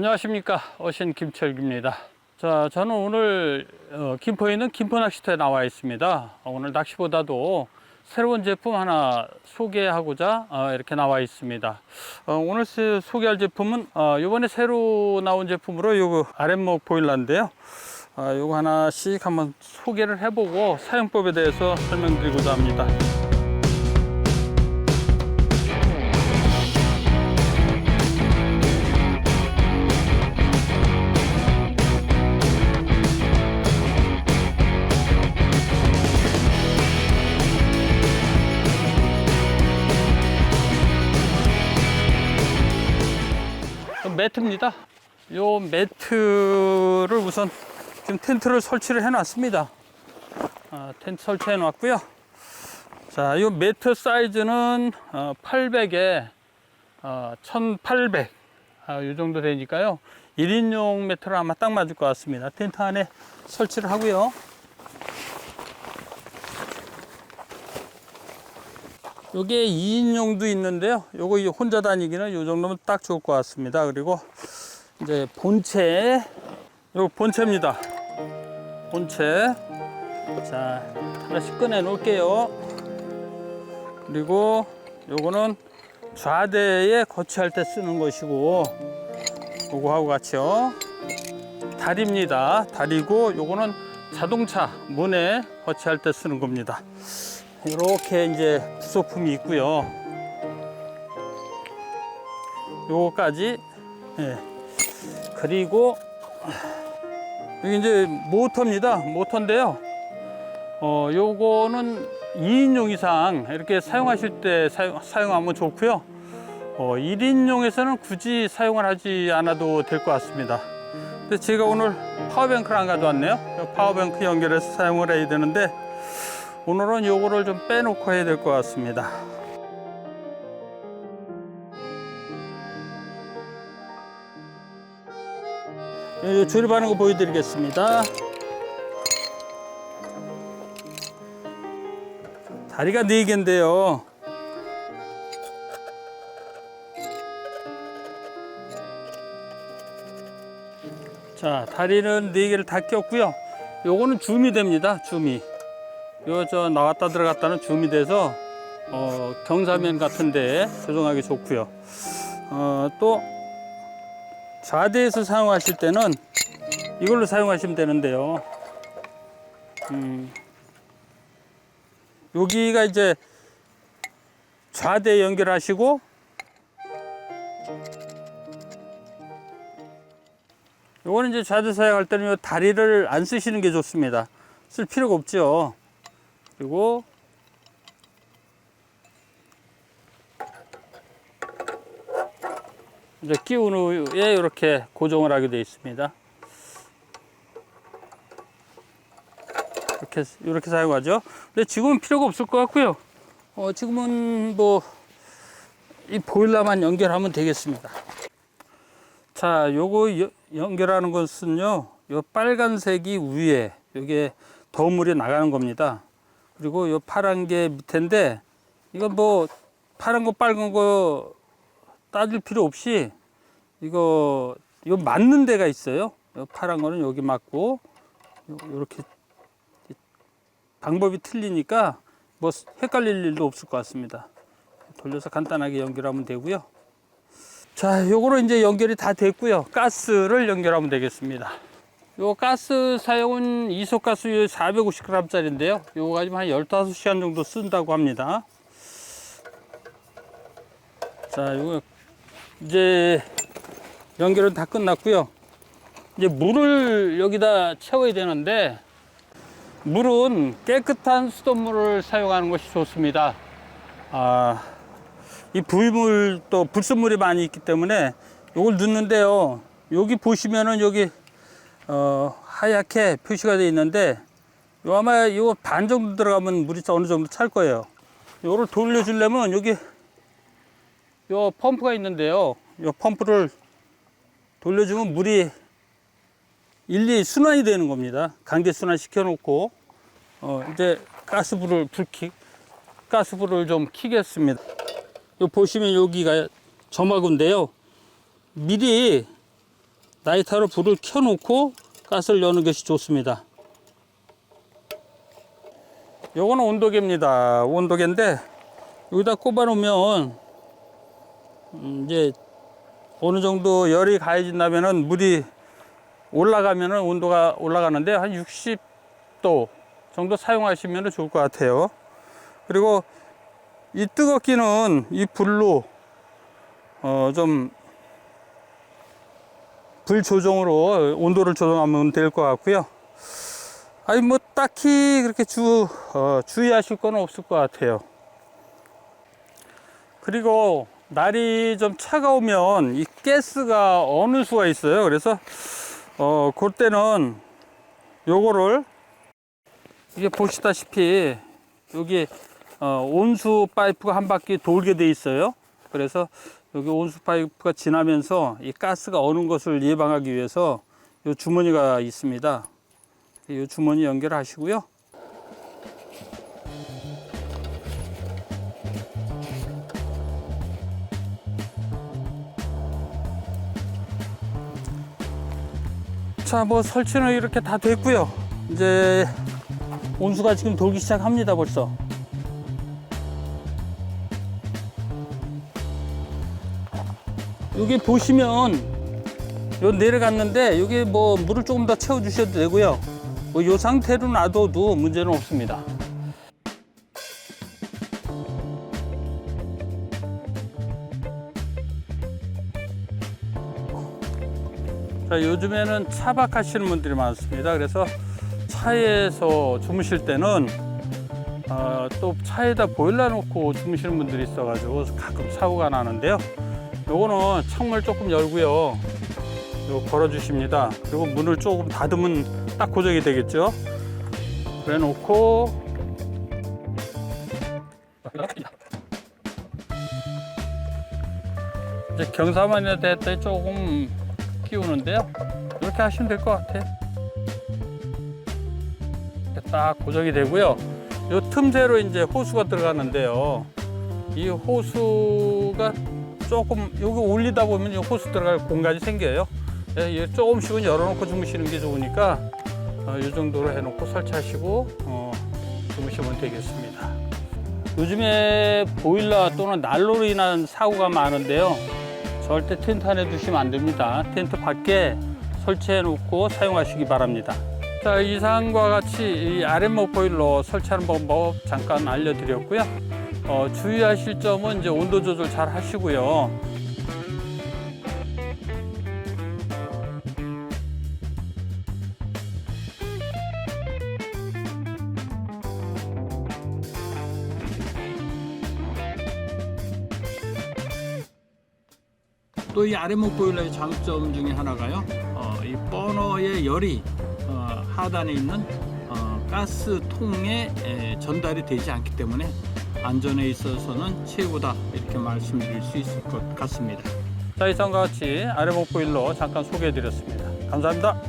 안녕하십니까. 어신 김철기입니다. 자 저는 오늘 어, 김포에 있는 김포 낚시터에 나와 있습니다. 어, 오늘 낚시보다도 새로운 제품 하나 소개하고자 어, 이렇게 나와 있습니다. 어, 오늘 스- 소개할 제품은 어, 이번에 새로 나온 제품으로 요거 아랫목 보일러인데요. 어, 요거 하나씩 한번 소개를 해보고 사용법에 대해서 설명드리고자 합니다 매트입니다. 요 매트를 우선 지금 텐트를 설치를 해 놨습니다. 아, 텐트 설치해 놨고요. 자, 요 매트 사이즈는 어, 800에 어, 1800. 아, 요 정도 되니까요. 1인용 매트를 아마 딱 맞을 것 같습니다. 텐트 안에 설치를 하고요. 요게 2인용도 있는데요. 요거 이 혼자 다니기는 요 정도면 딱 좋을 것 같습니다. 그리고 이제 본체, 요 본체입니다. 본체. 자, 하나씩 꺼내 놓을게요. 그리고 요거는 좌대에 거치할 때 쓰는 것이고, 요거하고 같이요. 다리입니다. 다리고 요거는 자동차 문에 거치할 때 쓰는 겁니다. 이렇게 이제 부속품이 있고요. 요거까지 예. 그리고 여기 이제 모터입니다. 모터인데요. 어, 요거는 2인용 이상 이렇게 사용하실 때 사용, 사용하면 좋고요. 어, 1인용에서는 굳이 사용을 하지 않아도 될 것 같습니다. 근데 제가 오늘 파워뱅크를 안 가져왔네요. 파워뱅크 연결해서 사용을 해야 되는데 오늘은 요거를 좀 빼놓고 해야 될 것 같습니다. 요 조립하는 거 보여드리겠습니다. 다리가 네 개인데요. 자, 다리는 네 개를 다 꼈고요. 요거는 줌이 됩니다. 줌이. 요저 나왔다 들어갔다는 줌이 돼서 어, 경사면 같은데 조정하기 좋고요. 어, 또 좌대에서 사용하실 때는 이걸로 사용하시면 되는데요. 음, 여기가 이제 좌대 연결하시고 요거는 이제 좌대 사용할 때는 요 다리를 안 쓰시는 게 좋습니다. 쓸 필요가 없죠. 그리고 이제 끼운 후에 이렇게 고정을 하게 되어 있습니다. 이렇게 이렇게 사용하죠. 근데 지금은 필요가 없을 것 같고요. 어, 지금은 뭐 이 보일러만 연결하면 되겠습니다. 자, 요거 여- 연결하는 것은요. 요 빨간색이 위에 요게 더운 물이 나가는 겁니다. 그리고 요 파란 게 밑인데 이건 뭐 파란 거 빨간 거 따질 필요 없이 이거 이거 맞는 데가 있어요. 요 파란 거는 여기 맞고 요- 요렇게 방법이 틀리니까 뭐 헷갈릴 일도 없을 것 같습니다. 돌려서 간단하게 연결하면 되고요. 자, 요거로 이제 연결이 다 됐고요. 가스를 연결하면 되겠습니다. 요 가스 사용은 이소가스 450g짜리인데요. 요거 가지고 한 15시간 정도 쓴다고 합니다. 자, 요거 이제 연결은 다 끝났고요. 이제 물을 여기다 채워야 되는데 물은 깨끗한 수돗물을 사용하는 것이 좋습니다. 아, 이 부위물 또 불순물이 많이 있기 때문에 요걸 넣는데요. 여기 보시면은 여기 어, 하얗게 표시가 되어 있는데 요 아마 이거 반 정도 들어가면 물이 어느 정도 찰 거예요. 요거를 돌려주려면 여기 요 펌프가 있는데요. 요 펌프를 돌려주면 물이 일리 순환이 되는 겁니다. 강제 순환 시켜놓고 어, 이제 가스불을 불키 가스불을 좀 키겠습니다. 요 보시면 여기가 점화구인데요. 미리 라이터로 불을 켜놓고 가스를 여는 것이 좋습니다. 요거는 온도계입니다. 온도계인데 여기다 꼽아 놓으면 음, 이제 어느 정도 열이 가해진다면은 물이 올라가면은 온도가 올라가는데 한 60도 정도 사용하시면 좋을 것 같아요. 그리고 이 뜨겁기는 이 불로 어 좀 불 조정으로 온도를 조정하면 될 것 같고요. 아니 뭐 딱히 그렇게 주 어, 주의하실 건 없을 것 같아요. 그리고 날이 좀 차가우면 이 가스가 어느 수가 있어요. 그래서 어 그때는 요거를 이게 보시다시피 여기 어, 온수 파이프가 한 바퀴 돌게 돼 있어요. 그래서 여기 온수 파이프가 지나면서 이 가스가 어는 것을 예방하기 위해서 요 주머니가 있습니다. 이 주머니 연결하시고요. 자, 뭐 설치는 이렇게 다 됐고요. 이제 온수가 지금 돌기 시작합니다, 벌써. 여기 보시면 요 내려갔는데 여기 뭐 물을 조금 더 채워 주셔도 되고요. 뭐 요 상태로 놔둬도 문제는 없습니다. 자, 요즘에는 차박하시는 분들이 많습니다. 그래서 차에서 주무실 때는 어, 또 차에다 보일러 놓고 주무시는 분들이 있어 가지고 가끔 사고가 나는데요. 요거는 창문을 조금 열고요. 요 걸어 주십니다. 그리고 문을 조금 닫으면 딱 고정이 되겠죠. 그래 놓고 이제 경사만에 대해 조금 끼우는데요. 이렇게 하시면 될 것 같아요. 딱 고정이 되고요. 요 틈새로 이제 호수가 들어가는데요. 이 호수가 조금 여기 올리다 보면 이 호수 들어갈 공간이 생겨요. 예, 이 조금씩은 열어놓고 주무시는 게 좋으니까 어, 이 정도로 해놓고 설치하시고 어, 주무시면 되겠습니다. 요즘에 보일러 또는 난로로 인한 사고가 많은데요. 절대 텐트 안에 두시면 안 됩니다. 텐트 밖에 설치해 놓고 사용하시기 바랍니다. 자, 이상과 같이 이 아랫목 보일러 설치하는 방법 잠깐 알려드렸고요. 어, 주의하실 점은 이제 온도 조절 잘 하시고요. 또 이 아랫목 보일러의 장점 중에 하나가요. 어, 이 버너의 열이 어, 하단에 있는 어, 가스 통에 에, 전달이 되지 않기 때문에 안전에 있어서는 최고다 이렇게 말씀드릴 수 있을 것 같습니다. 자 이상과 같이 아랫목 보일러 잠깐 소개해드렸습니다. 감사합니다.